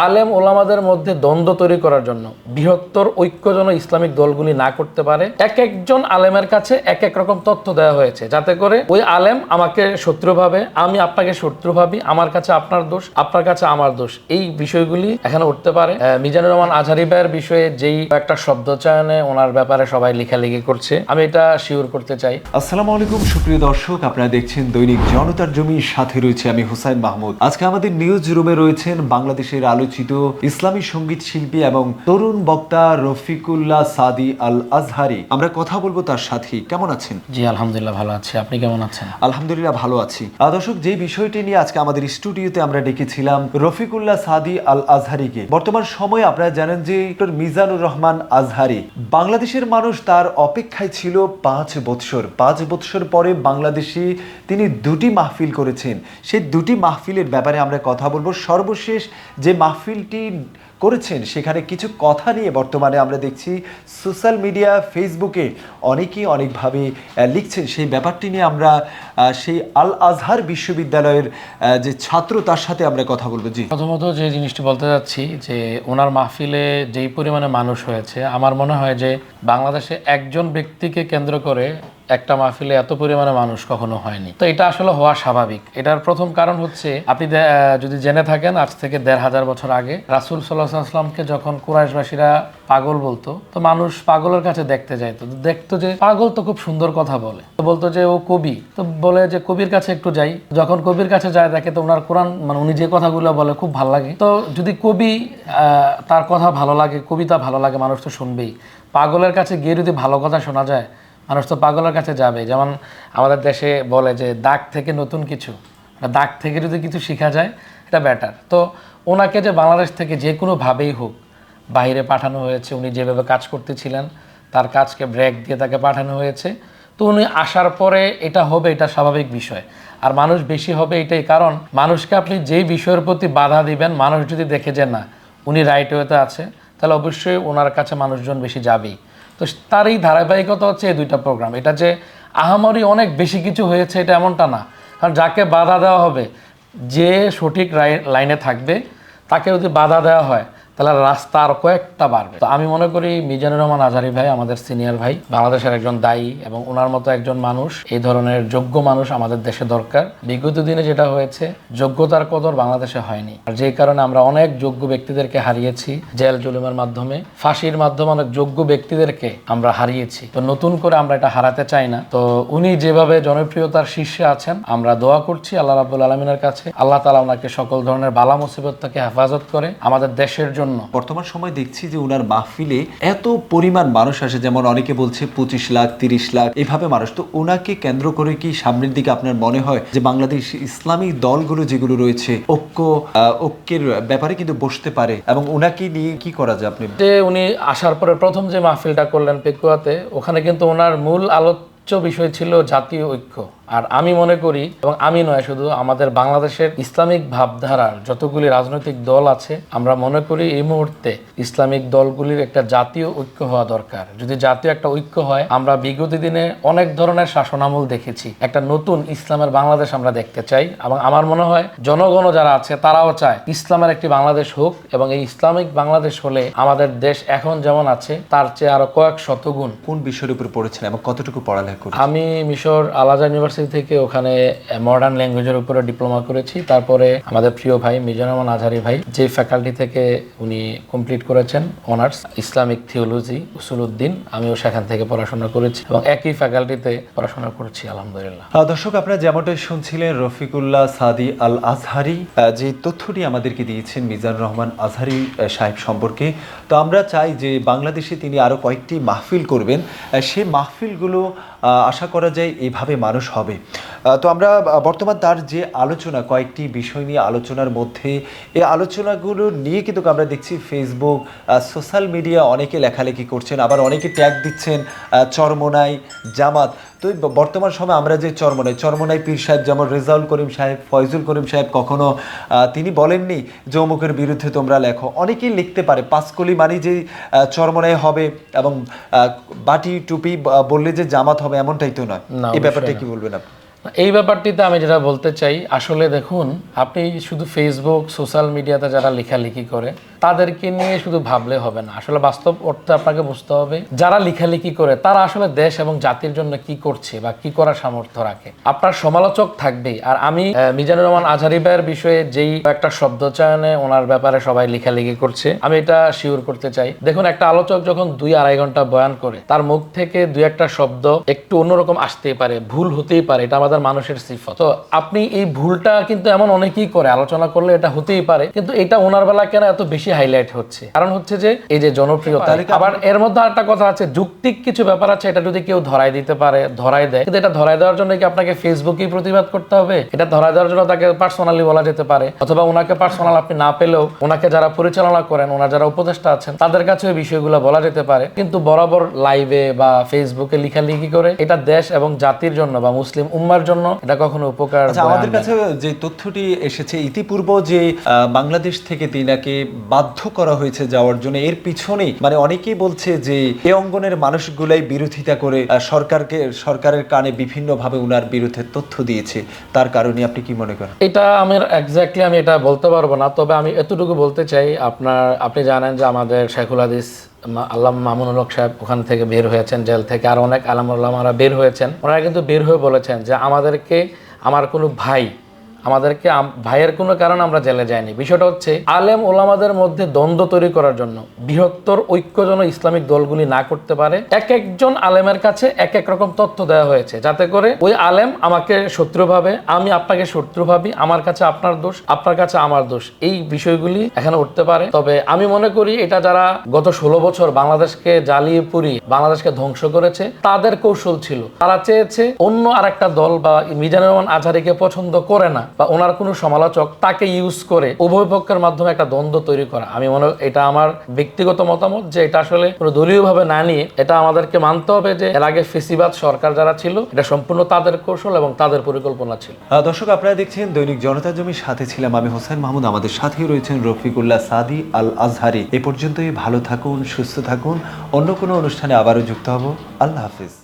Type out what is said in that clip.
আলেম ওলামাদের মধ্যে দ্বন্দ্ব তৈরি করার জন্য বৃহত্তর ঐক্য ইসলামিক দলগুলি না করতে পারে, এক একজন আলেমের কাছে এক এক রকম তথ্য দেওয়া হয়েছে। যাতে করে ওই আলেম আমাকে শত্রু ভাবে, আমি আপনাকে শত্রু ভাবি, আমার কাছে আপনার দোষ, আপনার কাছে আমার দোষ। এই বিষয়গুলি এখানে উঠতে পারে। মিজানুর রহমান আজহারি ভাইয়ের বিষয়ে যেই একটা শব্দ চয়নে ওনার ব্যাপারে সবাই লেখালেখি করছে, আমি এটা শিওর করতে চাই। আসসালামু আলাইকুম, সুপ্রিয় দর্শক, আপনারা দেখছেন দৈনিক জনতার জমির সাথে রয়েছে আমি হুসাইন মাহমুদ। আজকে আমাদের নিউজ রুমে রয়েছেন বাংলাদেশের আলোচিত ইসলামী সংগীত শিল্পী এবং তরুণ বক্তা রফিকুল্লাহ সাদি আল আজহারি আমরা কথা বলব তার সাথে কেমন আছেন? জি আলহামদুলিল্লাহ ভালো আছি। আপনি কেমন আছেন? আলহামদুলিল্লাহ ভালো আছি। দর্শক যে বিষয়টি নিয়ে আজকে আমাদের স্টুডিওতে আমরা ডেকেছিলাম রফিকুল্লাহ সাদি আল আজহারিকে বর্তমান সময়ে আপনারা জানেন যে ডক্টর মিজানুর রহমান আজহারি বাংলাদেশের মানুষ তার অপেক্ষায় ছিল পাঁচ বৎসর। পাঁচ বৎসর পরে বাংলাদেশে তিনি দুটি মাহফিল করেছেন। সেই দুটি মাহফিলের ব্যাপারে আমরা কথা বলব। সর্বশেষ যে মাহফিলটি করেছেন। সেখানে কিছু কথা নিয়ে বর্তমানে আমরা দেখছি সোশ্যাল মিডিয়া, ফেসবুকে অনেকেই অনেকভাবে লিখছেন। সেই ব্যাপারটি নিয়ে আমরা সেই আল আজহার বিশ্ববিদ্যালয়ের যে ছাত্র, তার সাথে আমরা কথা বলব। জি। প্রথমত যে জিনিসটি বলতে যাচ্ছি যে, ওনার মাহফিলে যেই পরিমাণে মানুষ হয়েছে, আমার মনে হয় যে বাংলাদেশে একজন ব্যক্তিকে কেন্দ্র করে একটা মাহফিলে এত পরিমাণে মানুষ কখনো হয়নি। তো এটা আসলে হওয়া স্বাভাবিক। এটার প্রথম কারণ হচ্ছে, আপনি যদি জেনে থাকেন, আজ থেকে দেড় হাজার বছর আগে রাসুল সাল্লাহ আসলামকে যখন কুরাইশবাসীরা পাগল বলতো, তো মানুষ পাগলের কাছে দেখতে যাইতো। দেখতো যে পাগল তো খুব সুন্দর কথা বলে। তো বলতো যে ও কবি। তো বলে যে কবির কাছে একটু যাই। যখন কবির কাছে যায়, দেখে তো ওনার কোরআন মানে উনি যে কথাগুলো বলে খুব ভালো লাগে। তো যদি কবি তার কথা ভালো লাগে, কবিতা ভালো লাগে, মানুষ তো শুনবেই। পাগলের কাছে গিয়ে যদি ভালো কথা শোনা যায় মানুষ তো পাগলের কাছে যাবে। যেমন আমাদের দেশে বলে যে, দাগ থেকে নতুন কিছু। দাগ থেকে যদি কিছু শেখা যায়, এটা বেটার তো ওনাকে যে বাংলাদেশ থেকে যে কোনোভাবেই হোক, বাইরে পাঠানো হয়েছে, উনি যেভাবে কাজ করতেছিলেন, তার কাজকে ব্রেক দিয়ে তাকে পাঠানো হয়েছে। তো উনি আসার পরে এটা হবে, এটা স্বাভাবিক বিষয়। আর মানুষ বেশি হবে এটাই কারণ, মানুষকে আপনি যেই বিষয়ের প্রতি বাধা দিবেন, মানুষ যদি দেখে যে না, উনি রাইট ওয়েতে আছে, তাহলে অবশ্যই ওনার কাছে মানুষজন বেশি যাবেই। তো তার এই ধারাবাহিকতা হচ্ছে এই দুইটা প্রোগ্রাম এটা যে আহামরি অনেক বেশি কিছু হয়েছে, এটা এমনটা না। কারণ যাকে বাধা দেওয়া হবে, যে সঠিক লাইনে থাকবে তাকে যদি বাধা দেওয়া হয় তাহলে রাস্তা আর কয়েকটা বাড়বে। তো আমি মনে করি মিজানুর রহমান আজারি ভাই, আমাদের সিনিয়র ভাই, বাংলাদেশের একজন দায়ী এবং ওনার মতো একজন মানুষ, এই ধরনের যোগ্য মানুষ আমাদের দেশে দরকার। বিগত দিনে যেটা হয়েছে, যোগ্যতার কদর বাংলাদেশে হয়নি। আর যেই কারণে আমরা অনেক যোগ্য ব্যক্তিদেরকে হারিয়েছি জেল, জুলুমের মাধ্যমে। ফাঁসির মাধ্যমে অনেক যোগ্য ব্যক্তিদেরকে আমরা হারিয়েছি। তো নতুন করে আমরা এটা হারাতে চাই না। তো উনি যেভাবে জনপ্রিয়তার শীর্ষে আছেন, আমরা দোয়া করছি আল্লাহ রাবুল আলমিনের কাছে। আল্লাহ তালা ওনাকে সকল ধরনের বালা মুসিবত থেকে হেফাজত করে আমাদের দেশের জন্য বর্তমান সময় দেখছি যে উনার মাহফিলে এত পরিমাণ মানুষ আসে যেমন অনেকে বলছে পঁচিশ লাখ তিরিশ লাখ এভাবে মানুষ। তো ওনাকে কেন্দ্র করে কি সামনের দিকে আপনার মনে হয় যে বাংলাদেশ ইসলামী দলগুলো যেগুলো রয়েছে ঐক্য ঐক্যের ব্যাপারে কিন্তু বসতে পারে? এবং ওনাকে নিয়ে কি করা যায় আপনি? যে উনি আসার পরে প্রথম যে মাহফিলটা করলেন পেকুয়াতে ওখানে কিন্তু ওনার মূল আলোচ্য বিষয় ছিল জাতীয় ঐক্য। আর আমি মনে করি এবং আমি নয় শুধু আমাদের বাংলাদেশের ইসলামিক ভাবধারার যতগুলি রাজনৈতিক দল আছে আমরা মনে করি এই মুহূর্তে ইসলামিক দলগুলির একটা জাতীয় ঐক্য হওয়া দরকার। যদি জাতীয় একটা ঐক্য হয় আমরা বিগত দিনে অনেক ধরনের শাসনামল দেখেছি। একটা নতুন ইসলামের বাংলাদেশ আমরা দেখতে চাই এবং আমার মনে হয় জনগণ যারা আছে তারাও চায় ইসলামের একটি বাংলাদেশ হোক এবং এই ইসলামিক বাংলাদেশ হলে আমাদের দেশ এখন যেমন আছে তার চেয়ে আরও কয়েক শতগুণ কোন বিষয়ের উপর পড়েছেন এবং কতটুকু পড়ালেখা আমি মিশর আলাজা ইউনিভার্সিটি থেকে ওখানে মডার্ন ল্যাঙ্গুয়েজের উপরে ডিপ্লোমা করেছি। তারপরে আমাদের প্রিয় ভাই মিজানুর রহমান আজহারি ভাই, যে ফ্যাকাল্টি থেকে উনি কমপ্লিট করেছেন অনার্স ইসলামিক থিওলজি উসুলউদ্দিন, আমিও সেখান থেকে পড়াশোনা করেছি এবং একই ফ্যাকাল্টিতে পড়াশোনা করছি, আলহামদুলিল্লাহ। দর্শক, আপনারা যেমনটা শুনছিলেন, রফিকুল্লাহ সাদি আল আজহারি যে তথ্যটি আমাদেরকে দিয়েছেন মিজান রহমান আজহারি সাহেব সম্পর্কে। তো আমরা চাই যে বাংলাদেশে তিনি আরও কয়েকটি মাহফিল করবেন। সে মাহফিলগুলো আশা করা যায় এভাবে মানুষ হবে। তো আমরা বর্তমান তার যে আলোচনা, কয়েকটি বিষয় নিয়ে আলোচনার মধ্যে, এই আলোচনাগুলো নিয়ে কিন্তু আমরা দেখছি ফেসবুক সোশ্যাল মিডিয়া অনেকে লেখালেখি করছেন, আবার অনেকে ট্যাগ দিচ্ছেন চরমনাই জামাত। তো বর্তমান সময় আমরা যে চরমোনাই চরমোনাই পীর সাহেব যেমন রেজাউল করিম সাহেব ফয়জুল করিম সাহেব কখনো তিনি বলেননি যে অমুকের বিরুদ্ধে তোমরা লেখো। অনেকেই লিখতে পারে পাঁচকলি মানি যে চরমোনাই হবে এবং বাটি টুপি বললে যে জামাত হবে এমনটাই তো নয়। এই ব্যাপারটা কি বলবেন আপনি? এই ব্যাপারটিতে আমি যেটা বলতে চাই আসলে দেখুন আপনি শুধু ফেসবুক সোশ্যাল মিডিয়াতে যারা লেখালেখি করে তাদেরকে নিয়ে শুধু ভাবলে হবে না। আসলে বাস্তব অর্থে আপনাকে বুঝতে হবে, যারা লেখালেখি করে, তারা আসলে দেশ এবং জাতির জন্য কি করছে বা কি করার সামর্থ্য রাখে। আপনার সমালোচক থাকবেই। আর আমি মিজানুর রহমান আজহারি ভাইয়ের বিষয়ে যেই একটা শব্দ চয়নে ওনার ব্যাপারে সবাই লেখালেখি করছে, আমি এটা শিওর করতে চাই। দেখুন, একটা আলোচক যখন দুই আড়াই ঘণ্টা বয়ান করে, তার মুখ থেকে দুই একটা শব্দ একটু অন্যরকম আসতেই পারে, ভুল হতেই পারে, এটা আমাদের মানুষের সিফত। তো আপনি এই ভুলটা কিন্তু এমন অনেকেই করে, আলোচনা করলে এটা হতেই পারে, কিন্তু এটা ওনার বেলা কেন এত বেশি হাইলাইট হচ্ছে। কারণ হচ্ছে যে এই যে জনপ্রিয়তা আবার এর মধ্যে একটা কথা আছে যুক্তিক কিছু ব্যাপার আছে এটা যদি কেউ ধরাই দিতে পারে ধরাই দেয় কিন্তু এটা ধরাই দেওয়ার জন্য কি আপনাকে ফেসবুকেই প্রতিবাদ করতে হবে? এটা ধরাই দেওয়ার জন্য তাকে পার্সোনালি বলা যেতে পারে। অথবা ওনাকে পার্সোনাল আপনি না পেলেও ওনাকে যারা পরিচালনা করেন ওনার যারা উপদেষ্টা আছেন তাদের কাছে ওই বিষয়গুলো বলা যেতে পারে। কিন্তু বরাবর লাইভে বা ফেসবুকে লেখালেখি করে এটা দেশ এবং জাতির জন্য বা মুসলিম উম্মার জন্য এটা কখনো উপকার আচ্ছা আমাদের কাছে যে তথ্যটি এসেছে ইতিপূর্ব যে বাংলাদেশ থেকে তিনাকে বাধ্য করা হয়েছে যাওয়ার জন্য। এর পিছনেই মানে অনেকেই বলছে যে, এ অঙ্গনের মানুষগুলাই বিরোধিতা করে সরকারকে, সরকারের কানে বিভিন্নভাবে উনার বিরুদ্ধে তথ্য দিয়েছে। তার কারণে আপনি কি মনে করেন? এটা আমি এক্স্যাক্টলি আমি এটা বলতে পারব না, তবে আমি এতটুকু বলতে চাই, আপনার, আপনি জানেন যে আমাদের শেখুল হাদিস মা- আল্লাহ মামুনুল হক সাহেব ওখান থেকে বের হয়েছেন, জেল থেকে, আর অনেক আলামুল্লামারা বের হয়েছেন। ওনারা কিন্তু বের হয়ে বলেছেন যে, আমাদেরকে, আমার কোনো ভাই আমাদেরকে ভাইয়ের কোনো কারণে আমরা জেলে যাইনি। বিষয়টা হচ্ছে, আলেম ওলামাদের মধ্যে দ্বন্দ্ব তৈরি করার জন্য বৃহত্তর ঐক্য যেন ইসলামিক দলগুলি না করতে পারে। এক একজন আলেমের কাছে এক এক রকম তথ্য দেওয়া হয়েছে, যাতে করে ওই আলেম আমাকে শত্রু ভাবে, আমি আপনাকে শত্রু ভাবি, আমার কাছে আপনার দোষ, আপনার কাছে আমার দোষ। এই বিষয়গুলি এখানে উঠতে পারে। তবে আমি মনে করি, এটা যারা গত ষোলো বছর বাংলাদেশকে জ্বালিয়ে পুরি বাংলাদেশকে ধ্বংস করেছে, তাদের কৌশল ছিল। তারা চেয়েছে অন্য আরেকটা দল বা মিজানুর রহমান আজহারিকে পছন্দ করে না। বা ওনার কোনো সমালোচক তাকে ইউজ করে উভয় পক্ষের মাধ্যমে একটা দ্বন্দ্ব তৈরি করা। আমি মনে, এটা আমার ব্যক্তিগত মতামত যে এটা আসলে কোনো দলীয়ভাবে না নিয়ে এটা আমাদেরকে মানতে হবে যে এর আগে ফেসিবাদ সরকার যারা ছিল, এটা সম্পূর্ণ তাদের কৌশল এবং তাদের পরিকল্পনা ছিল। দর্শক, আপনারা দেখছেন দৈনিক জনতা জমির সাথে ছিলাম আমি হোসেন মাহমুদ। আমাদের সাথেই রয়েছেন রফিকুল্লাহ সাদি আল আজহারি এ পর্যন্তই ভালো থাকুন, সুস্থ থাকুন। অন্য কোনো অনুষ্ঠানে আবারও যুক্ত হব। আল্লাহ হাফিজ।